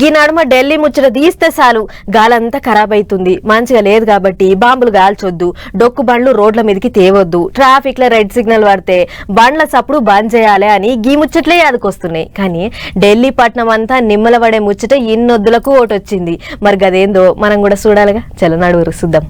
గీ నడుమ ఢిల్లీ ముచ్చట తీస్తే చాలు గాలంతా ఖరాబ్ అవుతుంది మంచిగా లేదు కాబట్టి బాంబులు గాల్చొద్దు. డొక్కు బండ్లు రోడ్ల మీదకి తేవద్దు. ట్రాఫిక్లో రెడ్ సిగ్నల్ పడితే బండ్ల సప్పుడు బంద్ చేయాలి అని గీ ముచ్చట్లే యాదకొస్తున్నాయి. కానీ ఢిల్లీ పట్నం అంతా నిమ్మల పడే ముచ్చట ఇన్నొద్దులకు ఓటొచ్చింది. మరి గదేందో మనం కూడా చూడాలిగా. చలో నడువురు చూద్దాం.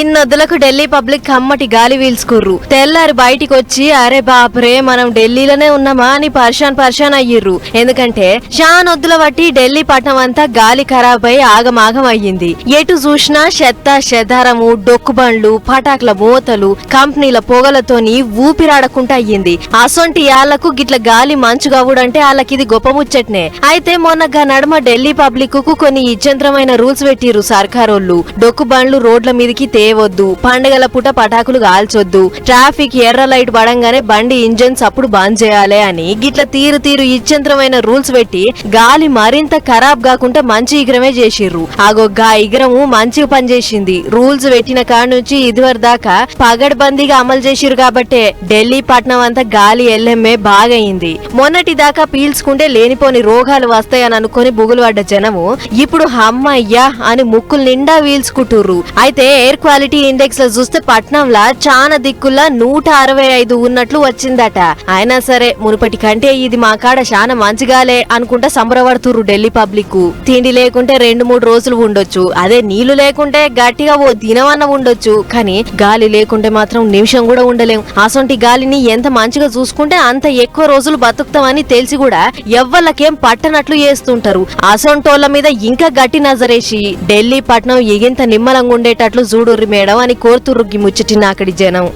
ఇన్నొద్దులకు ఢిల్లీ పబ్లిక్ కమ్మటి గాలి వీల్చుకుర్రు. తెల్లారి బయటికి వచ్చి అరే బాపరే మనం ఢిల్లీలోనే ఉన్నామా? అని పర్షాన్ పర్షాన్ అయ్యిర్రు. ఎందుకంటే షానొద్దుల బట్టి ఢిల్లీ పట్నం అంతా గాలి ఖరాబై ఆగమాగం అయ్యింది. ఎటు చూసినా చెత్త చెదారము డొక్కు బండ్లు పటాకుల మూతలు కంపెనీల పొగలతోని ఊపిరాడకుండా అయ్యింది. అసొంటి యాళ్ళకు గిట్ల గాలి మంచుగావుడంటే వాళ్ళకి ఇది గొప్ప ముచ్చట్నే అయితే మొన్న గా నడుమ ఢిల్లీ పబ్లిక్కు కొన్ని ఇచ్చంత్రమైన రూల్స్ పెట్టిర్రు సర్కారోళ్ళు. డొక్కు బండ్లు రోడ్ల మీదకి తేవద్దు పండగల పూట పటాకులు కాల్చొద్దు ట్రాఫిక్ ఎర్ర లైట్ పడంగానే బండి ఇంజన్స్ అప్పుడు బంద్ చేయాలి అని గిట్ల తీరు తీరు ఇచ్చంత్రమైన రూల్స్ పెట్టి గాలి మరింత ఖరాబ్ కాకుండా మంచి ఇగ్రమే చేసిర్రు. ఆగో గా ఇగ్రము మంచిగా పనిచేసింది. రూల్స్ పెట్టిన కాడ నుంచి ఇదివర దాకా పగడ్బందీగా అమలు చేసిర్రు కాబట్టే ఢిల్లీ పట్నం అంతా గాలి ఎల్లెమ్మే బాగయింది. మొన్నటి దాకా పీల్చుకుంటే లేనిపోని రోగాలు వస్తాయని అనుకుని బుగులు పడ్డ జనము ఇప్పుడు హమ్మయ్యా అని ముక్కులు నిండా వీల్చుకుంటుర్రు అయితే ఎయిర్ క్వాలిటీ ఇండెక్స్లో చూస్తే పట్నంలా చాలా దిక్కుల్లా నూట అరవై ఐదు ఉన్నట్లు వచ్చిందట. అయినా సరే మునుపటి కంటే ఇది మా కాడ చాలా మంచిగాలే అనుకుంటా సంబరపడుతుర్రు ఢిల్లీ పబ్లిక్ తిండి లేకుంటే రెండు మూడు రోజులు ఉండొచ్చు. అదే నీళ్ళు లేకుంటే గట్టిగా ఓ దినమన్న ఉండొచ్చు. కానీ గాలి లేకుంటే మాత్రం నిమిషం కూడా ఉండలేము అసొంటి గాలిని ఎంత మంచిగా చూసుకుంటే అంత ఎక్కువ రోజులు బతుకుతామని తెలిసి కూడా ఎవ్వళ్ళకేం పట్టనట్లు చేస్తుంటారు. అసొంటోళ్ళ మీద ఇంకా గట్టి నజరేసి ఢిల్లీ పట్నం ఎగింత నిమ్మలంగా ఉండేటట్లు చూడుర్రి మేడం అని కోరుతుర్రు ముచ్చటి నాకడి జనం.